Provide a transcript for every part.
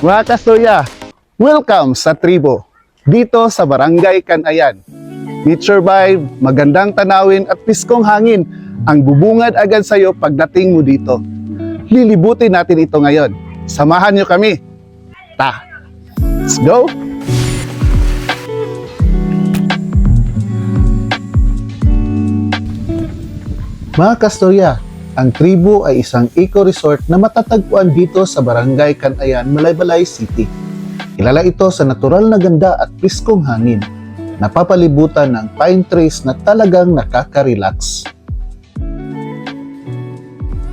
Mga kastoya, welcome sa Tribo, dito sa Barangay Kanayan. Nature vibe, magandang tanawin at piskong hangin ang bubungad agad sa'yo pagdating mo dito. Lilibutin natin ito ngayon. Samahan nyo kami. Ta! Let's go! Mga kastorya, ang Tribo ay isang eco-resort na matatagpuan dito sa Barangay Kanayan, Malaybalay City. Kilala ito sa natural na ganda at piskong hangin, napapalibutan ng pine trees na talagang nakaka-relax.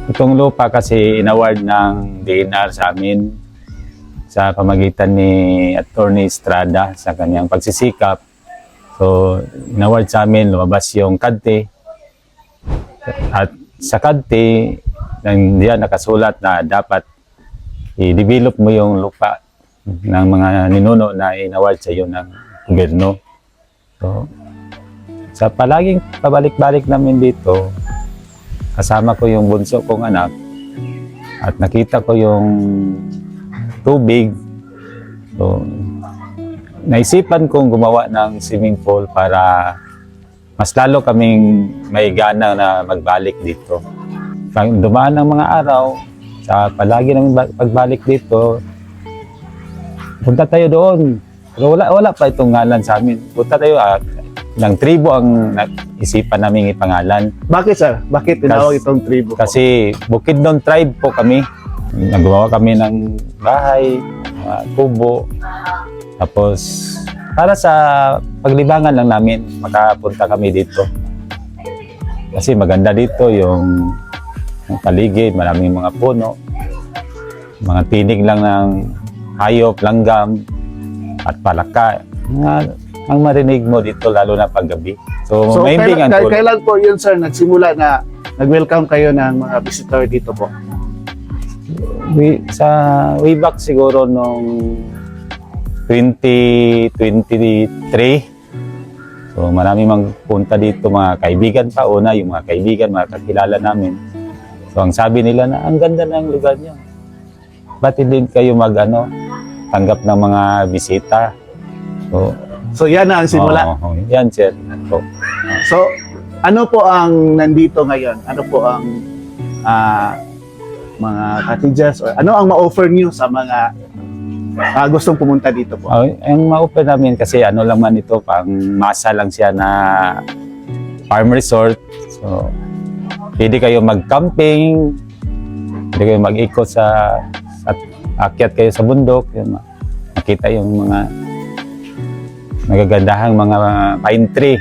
Itong lupa kasi inaward ng DNR sa amin sa pamagitan ni Attorney Estrada sa kanyang pagsisikap. So, inaward sa amin, lumabas yung kadte. At sa kadte, diyan nakasulat na dapat i-develop mo yung lupa ng mga ninuno na inaward sa iyo ng gobyerno. So, sa palaging pabalik-balik namin dito, kasama ko yung bunso kong anak at nakita ko yung tubig. So, naisipan kong gumawa ng swimming pool para mas lalo kaming may gana na magbalik dito. Pag dumaan ng mga araw, sa palagi ng ba- pagbalik dito, punta tayo doon. Pero wala, wala pa itong ngalan sa amin. Punta tayo, ah, ng tribo ang naisipan naming ipangalan. Bakit sir? Bakit tinawag itong Tribo? Kasi Bukidnon tribe po kami. Nagawa kami ng bahay, mga kubo. Tapos para sa paglibangan lang namin, makapunta kami dito. Kasi maganda dito yung, yung paligid, maraming mga puno. Mga tinig lang ng hayop, langgam, at palaka. Mga, ang marinig mo dito lalo na paggabi. So, So, mahimbing kailan, ang kailan, kailan po yun sir nagsimula na nag-welcome kayo ng mga visitor dito po? Way, sa way back siguro nung 2023. So marami mang punta dito mga kaibigan pa una, yung mga kaibigan, mga kakilala namin. So ang sabi nila na ang ganda ng lugar niyo. Ba't hindi kayo mag ano, tanggap ng mga bisita? So, So yan na ang simula. oo, yan sir. So, So, ano po ang nandito ngayon? Ano po ang ah, mga cottages or ano ang ma-offer niyo sa mga ah, gustong pumunta dito po? Oh, ang ma-open namin kasi ano lang man ito, pang masa lang siya na farm resort. So, pwede kayo mag-camping, pwede kayo mag-ikot sa, sa akyat kayo sa bundok, yun, ma- makita yung mga nagagandahang mga pine tree.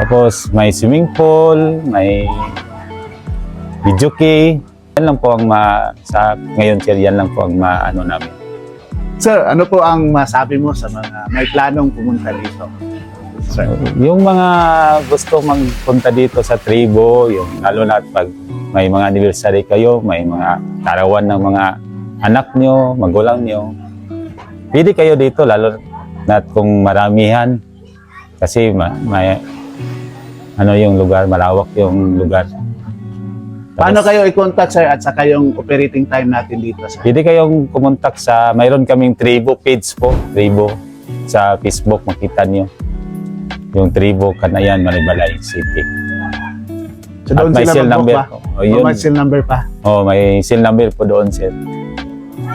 Tapos may swimming pool, may video key. Yan lang po ang ma, sa ngayon sir, yan lang po ang ma, ano namin. Sir, ano po ang masabi mo sa mga may planong pumunta dito? Sir. Yung mga gusto magpunta dito sa tribo, yung lalo na pag may mga anniversary kayo, may mga tarawan ng mga anak nyo, magulang nyo, pwede kayo dito lalo na kung maramihan kasi ma- may ano yung lugar, malawak yung lugar. Paano kayo i-contact sir at saka yung operating time natin dito sir? Pwede kayong kumontak sa, mayroon kaming tribo page po, tribo sa Facebook, makita nyo. Yung tribo Kanayan, Manibalay City. So doon may sila seal number po. O, O yun. may seal number pa? Oh, may seal number po doon, sir.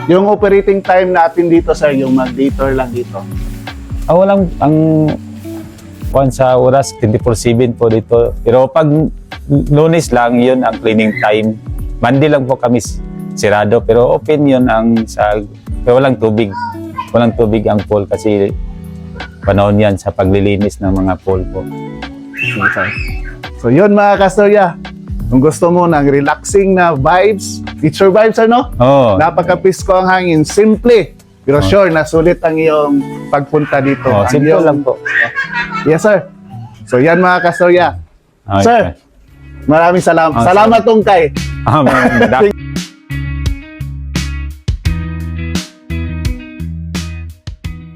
Yung operating time natin dito sir, yung mag-dator lang dito. Ah, walang, ang kuan sa oras, 24-7 po dito. Pero pag lunes lang, yun ang cleaning time. Monday lang po kami sirado, pero open yun ang sa, pero walang tubig. Walang tubig ang pool kasi panahon yan sa paglilinis ng mga pool po. Sir. So yun mga kastorya, kung gusto mo ng relaxing na vibes, nature vibes ano? Oh, Napaka-pisko ang hangin, simple. Pero Oh. sure, na sulit ang iyong pagpunta dito. oh Ang simple iyong- lang po. Yes, sir. So yan mga kastorya. Okay. Sir, maraming salamat. Oh, salamat tungkay. Ah, mga-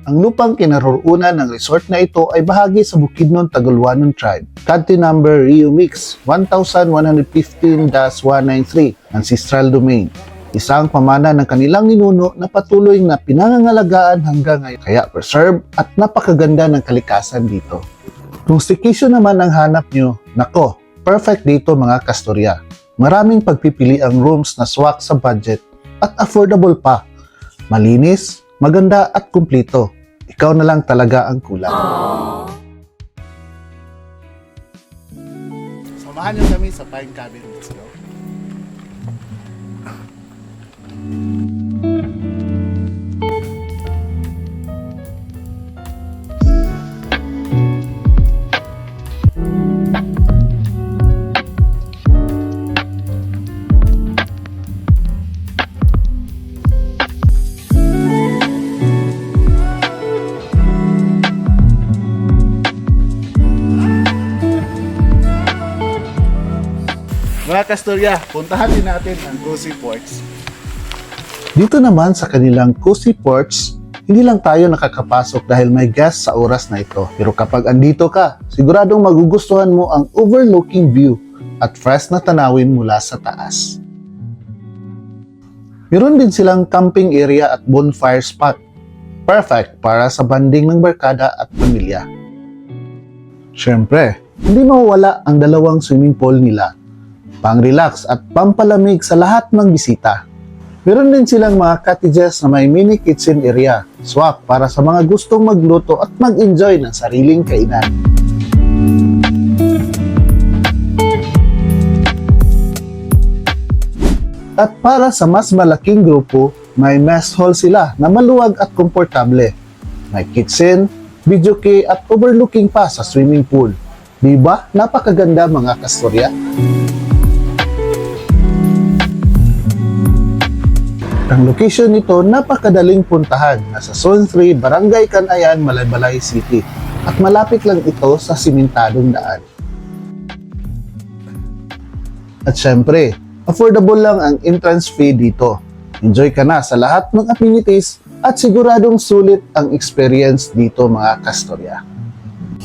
Ang lupang kinaroroonan ng resort na ito ay bahagi sa Bukidnon Tagaluanon Tribe. Country number Rio Mix 1115-193, Ancestral Domain. Isang pamana ng kanilang ninuno na patuloy na pinangangalagaan hanggang ngayon. Kaya preserve at napakaganda ng kalikasan dito. Kung staycation naman ang hanap nyo, nako, perfect dito mga kastorya. Maraming pagpipili ang rooms na swak sa budget at affordable pa. Malinis, maganda at kumplito. Ikaw na lang talaga ang kulang. Samahan niyo kami sa Pine Cabin. Let's go. Mga kastorya, puntahan din natin ang Cozy Ports. Dito naman sa kanilang Cozy Ports, hindi lang tayo nakakapasok dahil may guest sa oras na ito. Pero kapag andito ka, siguradong magugustuhan mo ang overlooking view at fresh na tanawin mula sa taas. Meron din silang camping area at bonfire spot. Perfect para sa banding ng barkada at pamilya. Siyempre, hindi mawawala ang dalawang swimming pool nila pang-relax at pampalamig sa lahat ng bisita. Meron din silang mga cottages na may mini kitchen area, swak para sa mga gustong magluto at mag-enjoy ng sariling kainan. At para sa mas malaking grupo, may mess hall sila na maluwag at komportable. May kitchen, video key at overlooking pa sa swimming pool. Di ba? Napakaganda mga kastorya. Ang location nito napakadaling puntahan. Nasa Zone 3, Barangay Canayan, Malaybalay City. At malapit lang ito sa simentadong daan. At syempre, affordable lang ang entrance fee dito. Enjoy ka na sa lahat ng amenities at siguradong sulit ang experience dito mga kastorya.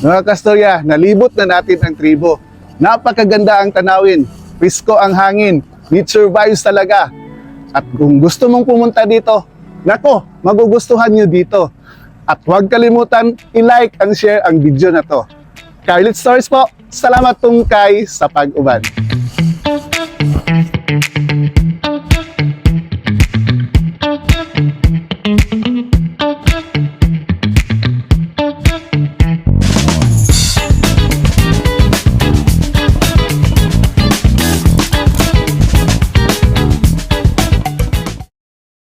Mga kastorya, nalibot na natin ang tribo. Napakaganda ang tanawin, pisko ang hangin, nature vibes talaga. At kung gusto mong pumunta dito, nako, magugustuhan nyo dito. At huwag kalimutan i-like and share ang video na to. Carlet Stories po, salamat tungkay sa pag-uban.